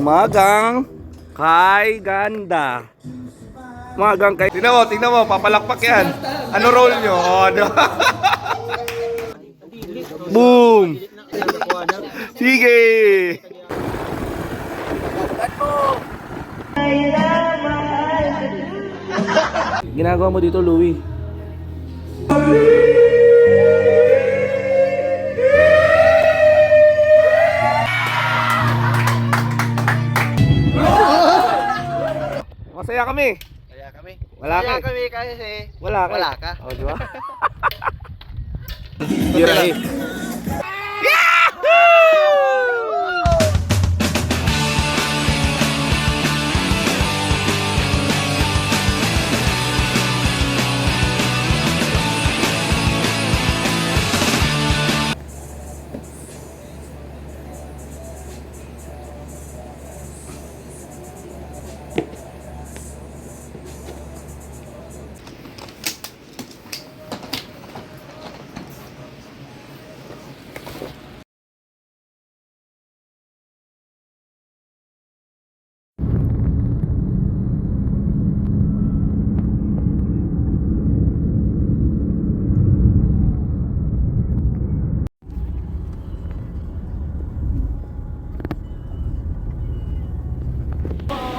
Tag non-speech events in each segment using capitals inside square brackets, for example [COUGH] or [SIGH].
Magang kay ganda. Magang kay... Tingnan mo, tingnan mo, papalakpak yan. Ano role nyo? Oh, ano? [LAUGHS] Boom! Sige! Ginagawa mo dito, Louie? Masaya kami. Kaya kami. Wala ka. Kaya kami kasi Wala ka. Wala ka. Oh, di ba? [LAUGHS] Birahe.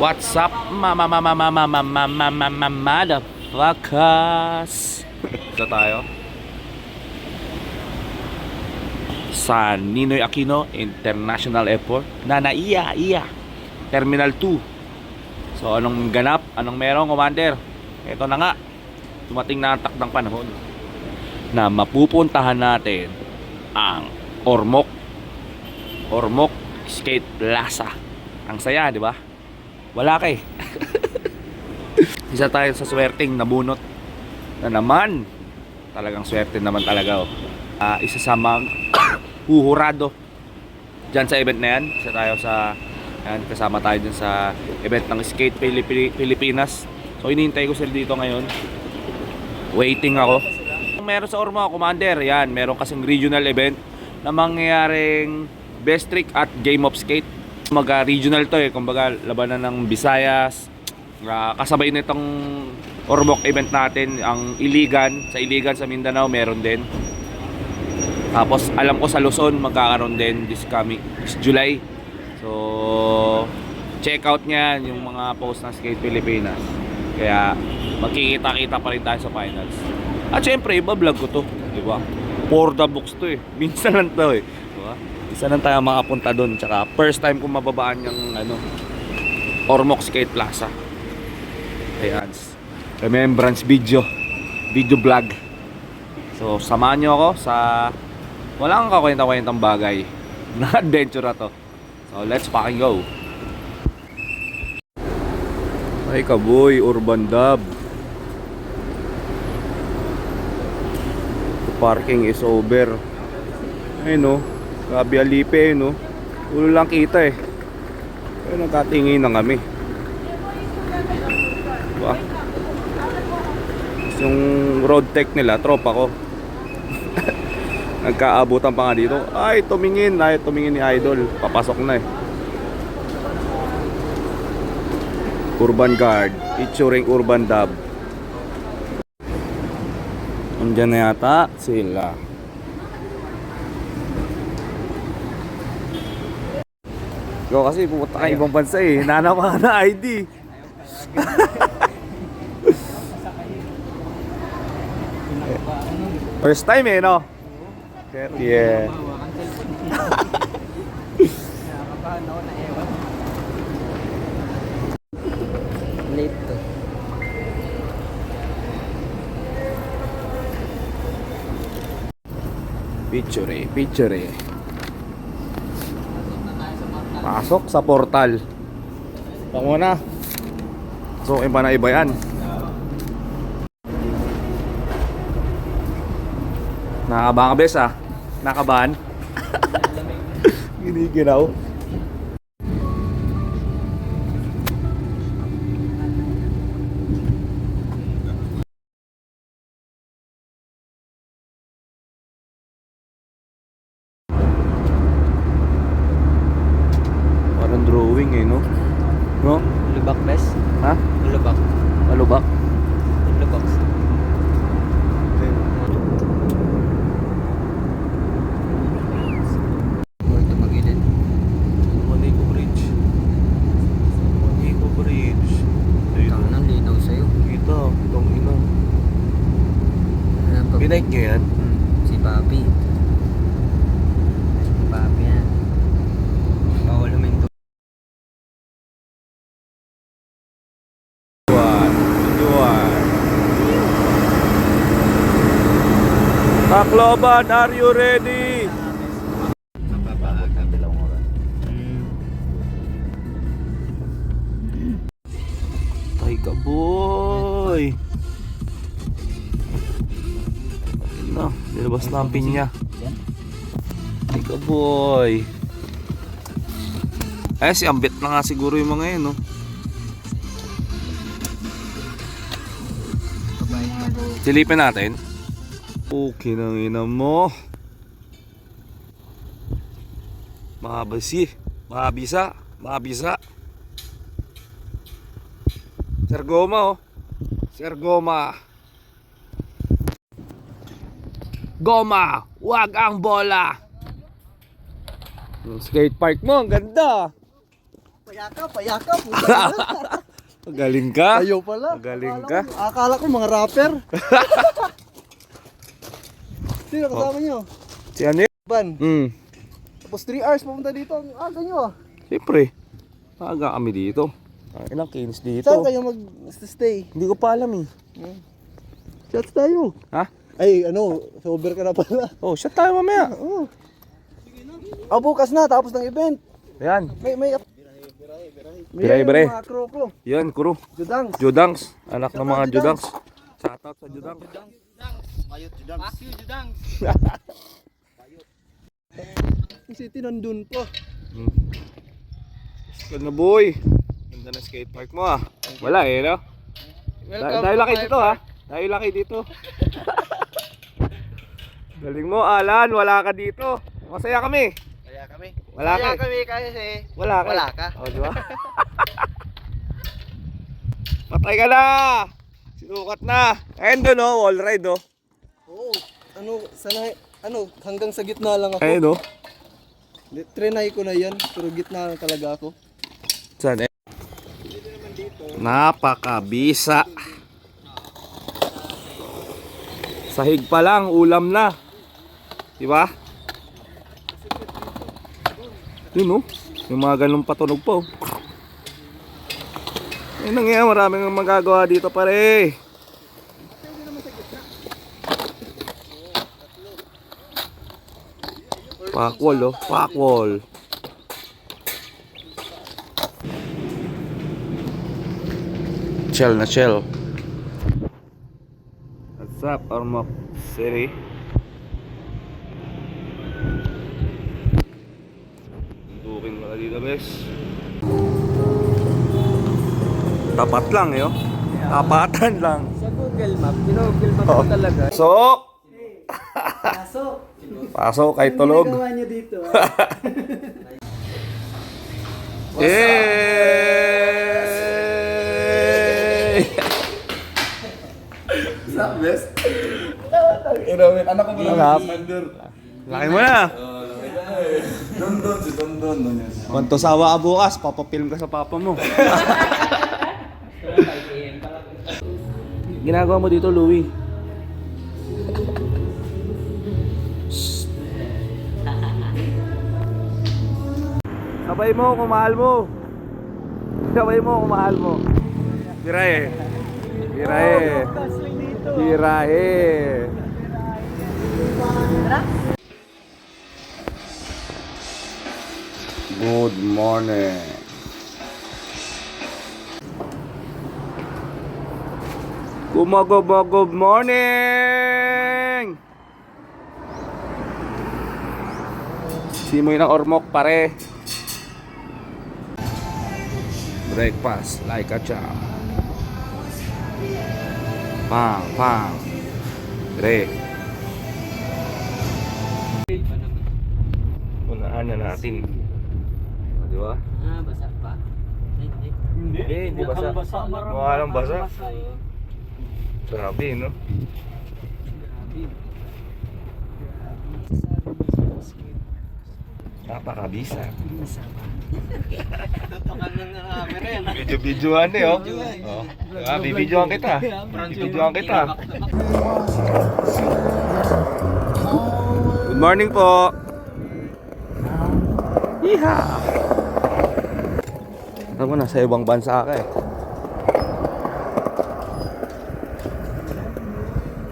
What's up, mama mama mama mama mama mama motherfuckers? Ito tayo. Sa Ninoy Aquino International Airport na naiya, iya. Terminal 2. So anong ganap? Anong meron, Commander? Ito na nga. Dumating na ang takdang panahon na mapupuntahan natin ang Ormoc Ormoc Skate Plaza. Ang saya, di ba? Wala ka eh. [LAUGHS] Isa tayo sa swerteng nabunot na naman. Talagang swerte naman talaga. Oh. Ah, isa sa mga [COUGHS] huhurado dyan sa event na yan. Isa tayo sa yan, kasama tayo dyan sa event ng Skate Pilipi- Pilipinas. So inihintay ko sila dito ngayon. Waiting ako. Meron sa Ormo, Commander, yan, meron kasing regional event na mangyayaring best trick at game of skate. Mga regional to eh, kumbaga labanan ng Visayas. Ah, kasabay nitong Ormoc event natin, ang Iligan, sa Iligan sa Mindanao meron din. Tapos alam ko sa Luzon magkakaroon din this coming this July. So check out niyan yung mga post ng Skate Pilipinas. Kaya magkikita-kita pa rin tayo sa finals. At syempre, iba-vlog ko to, di ba? For the books to eh. [LAUGHS] Minsan lang to eh. Lang tayo makapunta doon. Tsaka first time kong mababaan yung ano, Ormoc Skate Plaza. Ayan. Remembrance video. Video vlog. So, samahan nyo ako sa walang kakwenta-kwentang bagay [LAUGHS] na adventure na to. So, let's fucking go. Ay kaboy, urban dub. The parking is over. Ay no, grabe alipe no. Ulo lang kita eh. Pero nagkatingin na kami. Diba? Yung road tech nila, tropa ko. [LAUGHS] Nagkaabutan pa nga dito. Ay, tumingin. Ay, tumingin ni Idol. Papasok na eh. Urban Guard, featuring Urban Dub. Andiyan na yata sila. Ikaw kasi pumunta ka ibang bansa eh. Nanama ka na ID. [LAUGHS] First time eh, no? Yeah. [LAUGHS] Late to. Picture eh, picture eh. Pasok sa portal. Pango na. So, iba na iba yan. Nakakabahan ka, bes ah. Nakabahan. [LAUGHS] Giniginaw. Kalaban, are you ready? Tay ka boy. Na, nilabas na ang pinya. Tay boy. Eh, si Ambit na nga siguro yung mga yun, no? Silipin natin. Okay nang ina mo. Mabasi. Mabisa. Mabisa. Sir Goma oh. Sir Goma. Goma, wag ang bola. Yung skate park mo, ang ganda. Payaka, payaka. [LAUGHS] Magaling ka. Ayaw pala. Magaling Akala ka. ko- Akala ko mga rapper. [LAUGHS] Sino kasama nyo? Si ano yun? Ban. Hmm. Tapos 3 hours pumunta dito. Ang aga nyo ah. Siyempre. Maaga kami dito. Ang ilang kinis dito. Saan kayo mag-stay? Hindi ko pa alam eh. Shots tayo. Ha? Ay, ano, sober ka na pala. Oh, shot tayo mamaya. Oo. Ah, bukas na, tapos ng event. Ayan. May, may, Biray, biray. mga crew ko. Yan, kuro. Judang. Judangs. Anak ng mga Judangs. Shoutout sa Judangs. [LAUGHS] Yung city nandun pa. Hmm. Good na boy. Ganda na skate park mo ah. Wala eh, no? Da- dahil laki dito ha. Dahil laki dito. Galing mo, Alan. Wala ka dito. Masaya kami. Kaya kami. Wala Kaya ka. kami kasi. Wala ka. Wala ka. O, di ba? [LAUGHS] Patay ka na! Sinukat na. Ayun doon, oh. Wall ride, oh. Ano, sana, ano, hanggang sa gitna lang ako. Ayun, oh. Di- Trinay ko na yan, pero gitna lang talaga ako. Saan eh? Napakabisa. Sahig pa lang, ulam na. Di ba? Yun oh. Yung mga ganun patunog pa oh. Ayun na nga, maraming magagawa dito pare. Pakwall oh, pakwall. Chill na chill. What's up, Ormoc City? Booking pala dito, bes. Tapat lang, yo. Tapatan lang. Sa Google Map, ginugol map Oh. talaga. So, Kaso, pasok kay tulog. niyo dito? Eh! Sa best? Anak ko Sarap. Laki mo na. Don Don, si Don Don. Don yan. Kung sawa ka bukas, papapilm ka sa papa mo. [LAUGHS] Ginagawa mo dito, Louie? Sabay mo kung mahal mo. Sabay mo kung mahal mo. Birahe. Birahe. Birahe. Good morning. Kumagobo good morning! Simoy ng ormok pare. Breakfast like a champ. Pang, pang. Re. Unahan na natin. O, Di ba? Ah, basa pa? Hindi. Hindi, hindi basa. Mukha lang basa. Grabe, no? Napakabisa. Video-videoan eh, oh. oh. Ah, bibidyoan kita. Bibidyoan kita. Good morning po. Iha. Alam mo, nasa ibang bansa ka eh.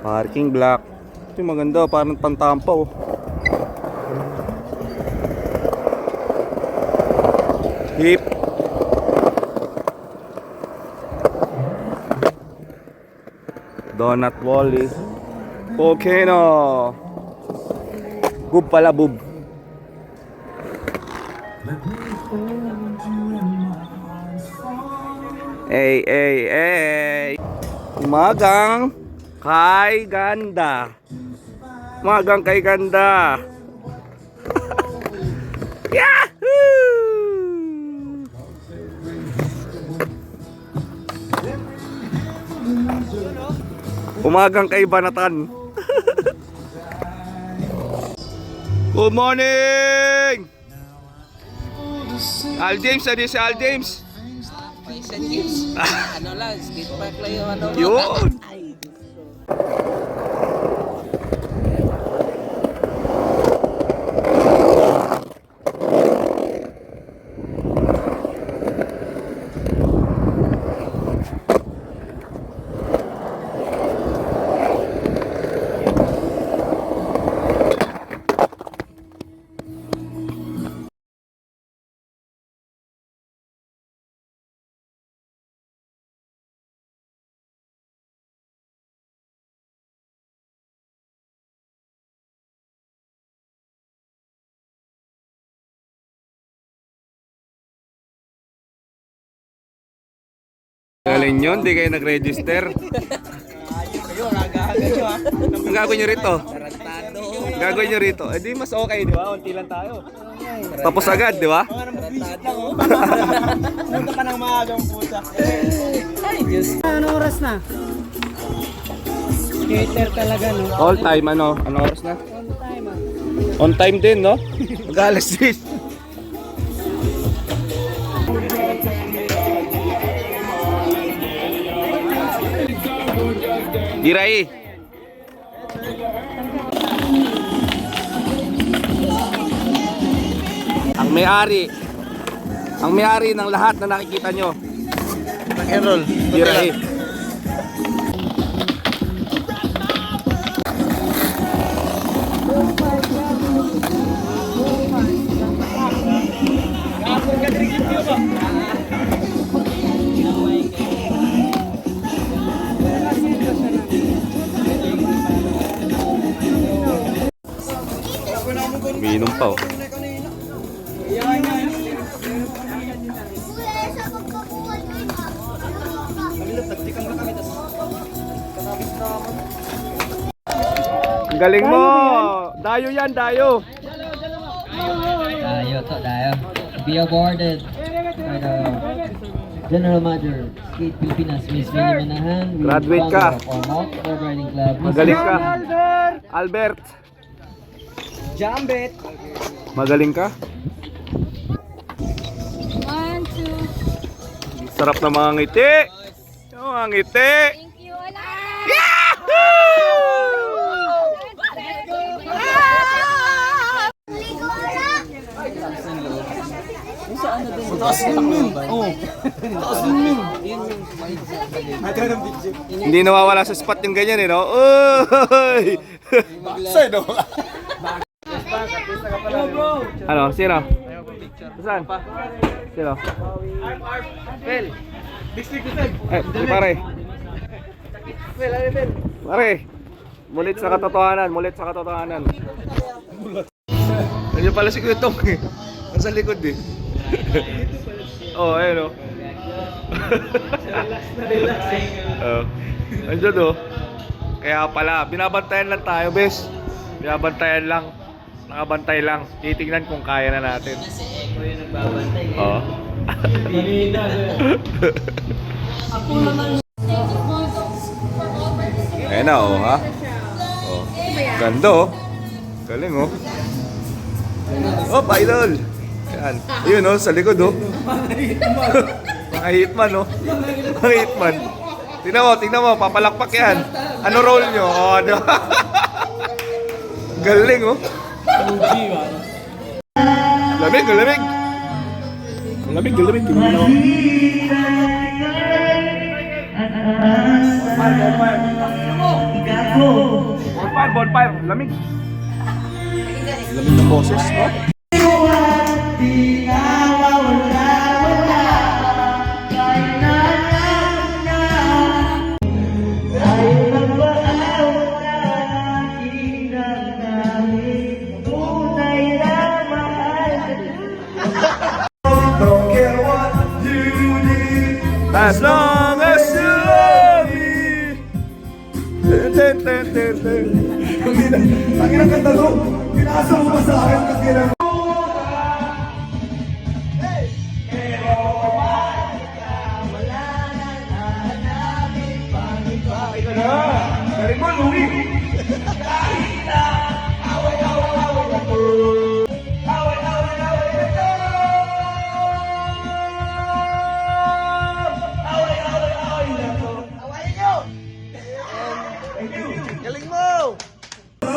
Parking block. Ito maganda, parang pantampa oh. Hip. Donut Wally. Volcano. Bub pala, bub. Ey, ey, ey. Umagang kay ganda. Umagang kay ganda. Umagang kay Banatan. Good morning! Al James, ano si Al James? [LAUGHS] Ano lang, skate park lang yung ano. Yun! Galing yun, di kayo nag-register. Ayun, aga-aga nyo ha. Ang gagawin nyo rito? Tarantado. Ang gagawin nyo rito? Eh di mas okay, di ba? Unti lang tayo. Tapos agad, di ba? Tarantado. Punta ka ng maagang puta. Ay, Diyos. Anong oras na? Skater talaga, no? All time, ano? Ano oras na? On time, ah. On time din, no? [LAUGHS] Mag-alas 6. Diray. Ang may-ari. Ang may-ari ng lahat na nakikita nyo. Nag-enroll. Diray. Yan, dayo! Dayo to, dayo. Be awarded by the General Manager, Skate Pilipinas, Miss Minnie Manahan. Graduate ka. Riding Club. Magaling ka. Albert, Jambet. magaling ka. One, two. Sarap na mga ngiti. Yung mga ngiti. Thank you. Wala. Hindi nawawala sa spot yung ganyan eh, no? Uy! [LAUGHS] Sa'yo no? ano, sino? Saan? Sino? Eh, si pare. Pare, mulit sa katotohanan, mulit sa katotohanan. Nandiyan pala si Kuya Tong eh. Nasa likod eh. [LAUGHS] oh, ayun oh. oh. Nandiyan oh. Kaya pala, binabantayan lang tayo, bes. Binabantayan lang. Nakabantay lang. Titingnan kung kaya na natin. Oo. [LAUGHS] Ayan na, oh, ha? Oh. Ganda, oh. Galing, oh. Oh, idol! Yan. Yun, oh, sa likod, oh. Mga hitman, oh. Mga hitman. Tingnan mo, tingnan mo, papalakpak yan. Ano role nyo? Oh, ano? [LAUGHS] Galing, oh. Lamig, lamig. Lamig, lamig. Tingnan mo. bonfire, bonfire. Lamig. Lamig ng boses, no? Ang ina kanta ko, pinasa mo ba sa akin? Pag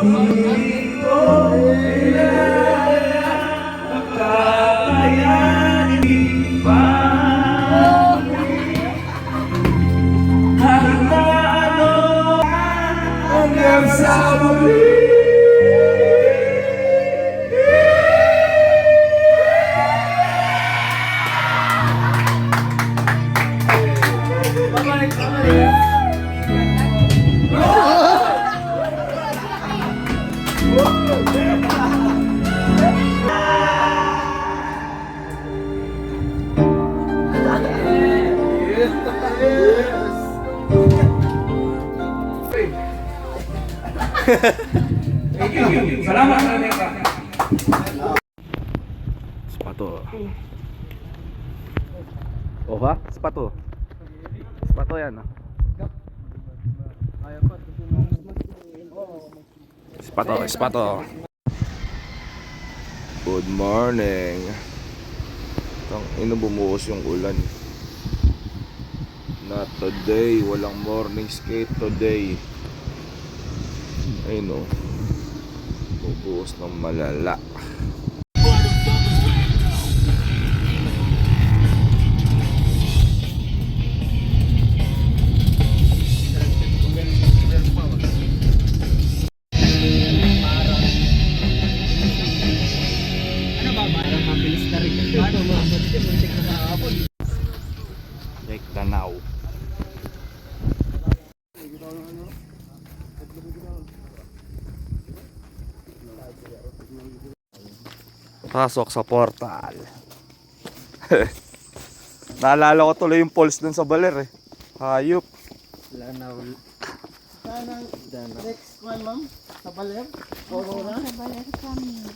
감사합니다. Spato, spato. Good morning. Tang ino bumuhos yung ulan. Not today, walang morning skate today. Ayun oh. Bubuhos ng malala. Pasok sa portal. [LAUGHS] Naalala ko tuloy yung pulse dun sa baler eh. Hayop. Next one, ma'am. Sa Baler. Aurora. Sa baler kami.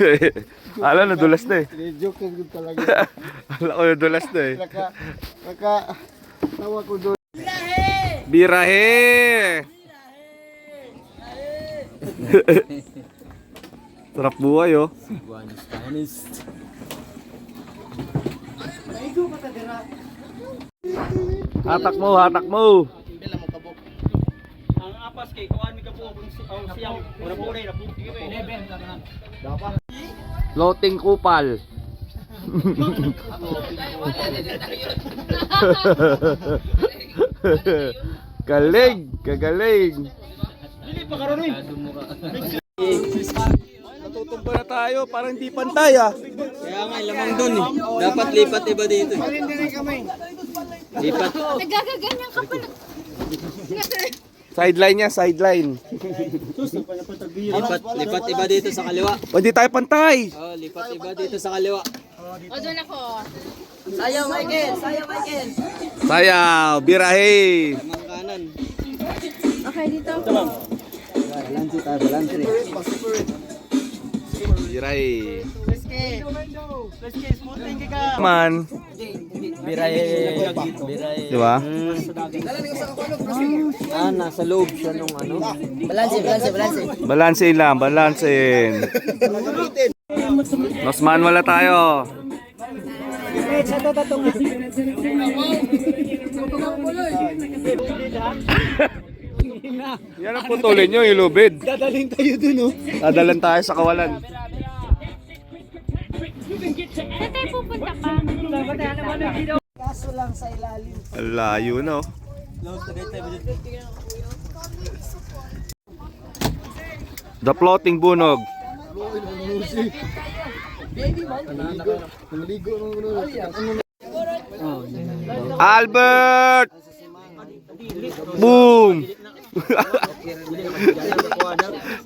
[LAUGHS] Ala, nadulas na eh. Joke good talaga. [LAUGHS] Ala ko nadulas na eh. Naka, naka, tawa ko doon. Birahe! Sarap buhay oh. Hatak mo, hatak mo. Ang apas kay kuan mi kapo ang siyaw. Ora po rin na po. 11 Floating kupal. [LAUGHS] [LAUGHS] [LAUGHS] Galing, kagaling. Dili pa karon eh. Natutumba na tayo, parang hindi pantay ah. Kaya nga, lamang doon eh. Dapat lipat iba dito eh. Lipat. Nagagaganyan ka pala. Sideline niya, sideline. Lipat, lipat iba dito sa kaliwa. O, Hindi tayo pantay. Oh, lipat iba dito sa kaliwa. O, doon ako. Sayaw, birahe. Lamang kanan. Okay, dito. Birahe. Let's get smooth thing ka. Man, Biray. Biray. di ba? Ah, nasa loob siya nung ano. Balanse, balanse, balanse. Balansin lang, balansin. [LAUGHS] Mas manual na tayo. Yan ang putulin nyo, ilubid. Dadaling tayo dun, oh. Dadalan tayo sa kawalan. Saan tayo pupunta pa? Kaso lang sa ilalim. Layo na oh. The floating bunog. Albert! Boom! [LAUGHS]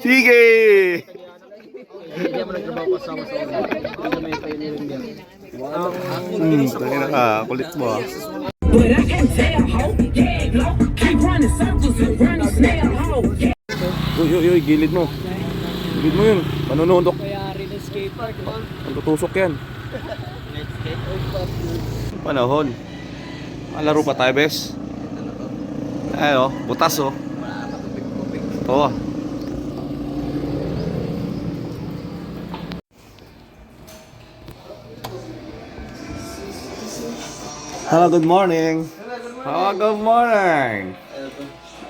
Sige! Hmm, na ka. Kulit mo ah. But I can tell, ho, yeah, low, keep running circles and running snail, ho, yeah. Uy, uy, uy, gilid mo. Gilid mo yun. Manunundok. Tutusok yan. Panahon. Malaro pa tayo, bes. Ay, oh, butas, oh. Oo. Hello, good morning. Hello, good morning.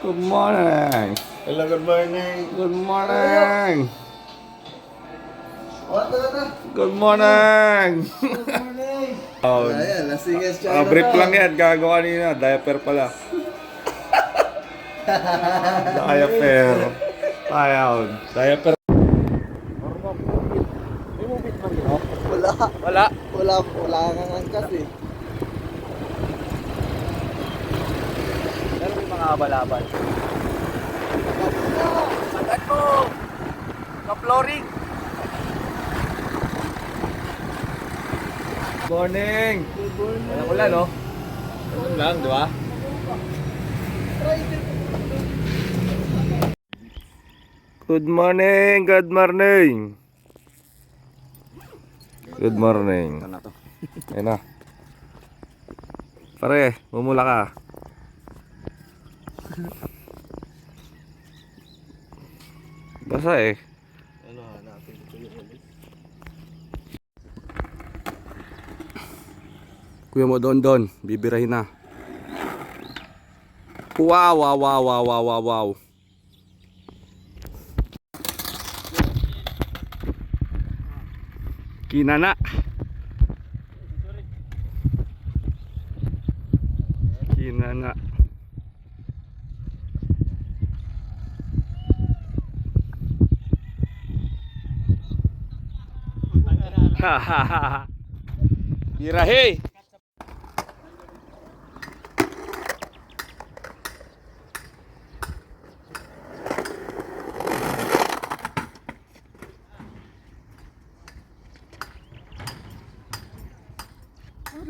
Good morning. Hello, good morning. Good morning. What na na? Good morning. Oh, Ayan, nasingas siya. ah, brief lang yan. Gagawa kanina. Diaper pala. Diaper. Ayaw. Diaper. Wala. Wala. Wala, wala kang angkas eh. Pero may mga abalaban. Agad mo! Ka-flooring! Morning! Good morning! Wala wala, no? Ganun lang, di ba? Good morning! Good morning! Good morning. Ayun na. Pare, mumula ka. Basa eh. Kuya mo doon doon, bibirahin na. Wow, wow, wow, wow, wow, wow, wow. Kinana. Kinana. Birahe.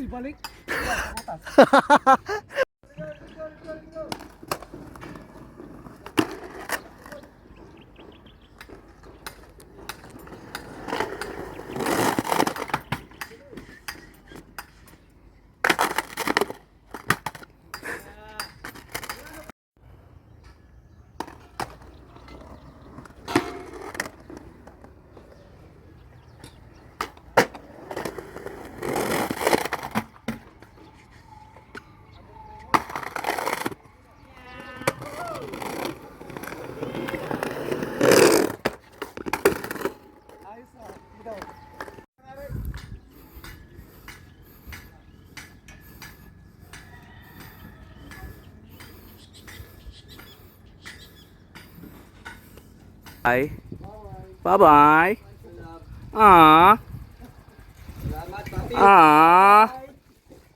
ibalik. [LAUGHS] Bye. Bye-bye. Ah. Ah.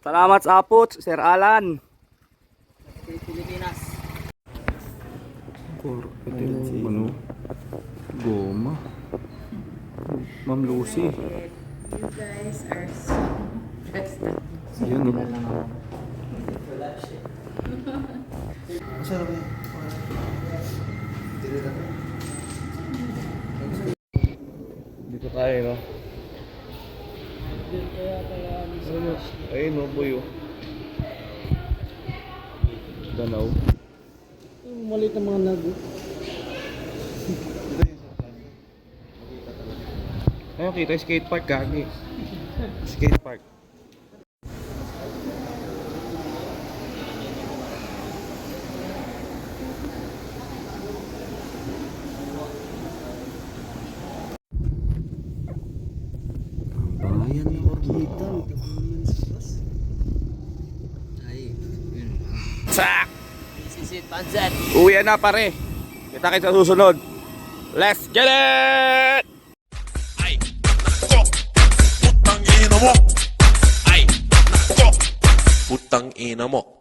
Salamat sa apot, Sir Alan. Ma'am Lucy. You guys are so dressed up. Yan o. Sarap eh. Dito tayo, no? Ayun, no, boy, oh. Danaw. Malit ang mga nago. Ayun, kita yung skate park, gagi. Skate park. Bayan ng Orgita. Sak! Uwi na pare. Kita kita susunod. Let's get it! Putang ina mo.